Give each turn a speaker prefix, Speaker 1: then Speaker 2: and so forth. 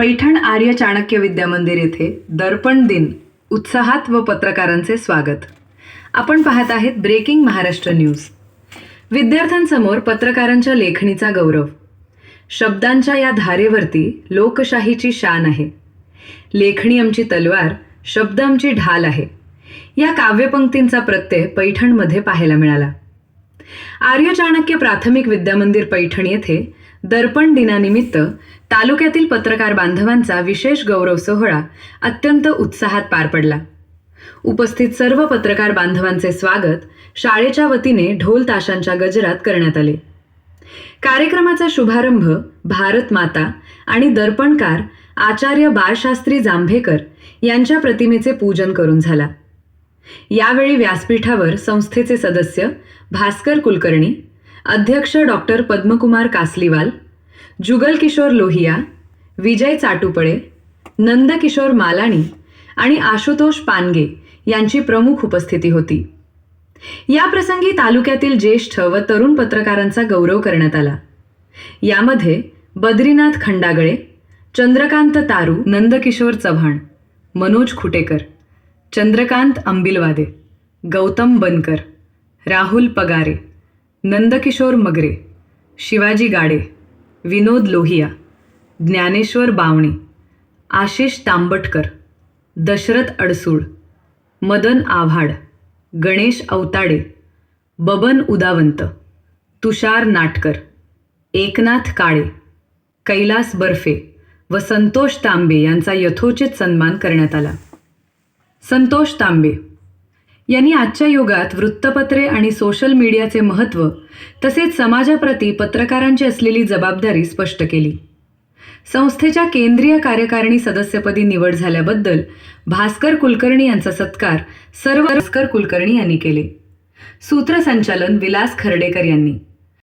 Speaker 1: पैठण आर्य चाणक्य विद्या मंदिर येथे दर्पण दिन उत्साहात व पत्रकारांचे स्वागत. आपण पाहत आहेत ब्रेकिंग महाराष्ट्र न्यूज. विद्यार्थ्यांसमोर पत्रकारांच्या लेखणीचा गौरव. शब्दांच्या या धारेवरती लोकशाहीची शान आहे. लेखणी आमची तलवार शब्द आमची ढाल आहे. या काव्यपंक्तींचा प्रत्यय पैठणमध्ये पाहायला मिळाला. आर्य चाणक्य प्राथमिक विद्यामंदिर पैठण येथे दर्पण दिनानिमित्त तालुक्यातील पत्रकार बांधवांचा विशेष गौरव सोहळा अत्यंत उत्साहात पार पडला. उपस्थित सर्व पत्रकार बांधवांचे स्वागत शाळेच्या वतीने ढोल ताशांच्या गजरात करण्यात आले. कार्यक्रमाचा शुभारंभ भारत माता आणि दर्पणकार आचार्य बाळशास्त्री जांभेकर यांच्या प्रतिमेचे पूजन करून झाला. यावेळी व्यासपीठावर संस्थेचे सदस्य भास्कर कुलकर्णी अध्यक्ष डॉक्टर पद्मकुमार कासलीवाल जुगल किशोर लोहिया विजय चाटुपळे नंदकिशोर मालाणी आणि आशुतोष पानगे यांची प्रमुख उपस्थिती होती. या प्रसंगी तालुक्यातील ज्येष्ठ व तरुण पत्रकारांचा गौरव करण्यात आला. यामध्ये बद्रीनाथ खंडागळे चंद्रकांत तारू नंदकिशोर चव्हाण मनोज खुटेकर चंद्रकांत अंबिलवादे गौतम बनकर राहुल पगारे नंदकिशोर मगरे शिवाजी गाडे विनोद लोहिया ज्ञानेश्वर बावणे आशिष तांबटकर दशरथ अडसूळ मदन आव्हाड गणेश अवताडे बबन उदावंत तुषार नाटकर एकनाथ काळे कैलास बर्फे व संतोष तांबे यांचा यथोचित सन्मान करण्यात आला. संतोष तांबे यांनी आजच्या युगात वृत्तपत्रे आणि सोशल मीडियाचे महत्त्व तसेच समाजाप्रती पत्रकारांची असलेली जबाबदारी स्पष्ट केली. संस्थेच्या केंद्रीय कार्यकारिणी सदस्यपदी निवड झाल्याबद्दल भास्कर कुलकर्णी यांचा सत्कार सर्व भास्कर कुलकर्णी यांनी केले. सूत्रसंचालन विलास खर्डेकर यांनी.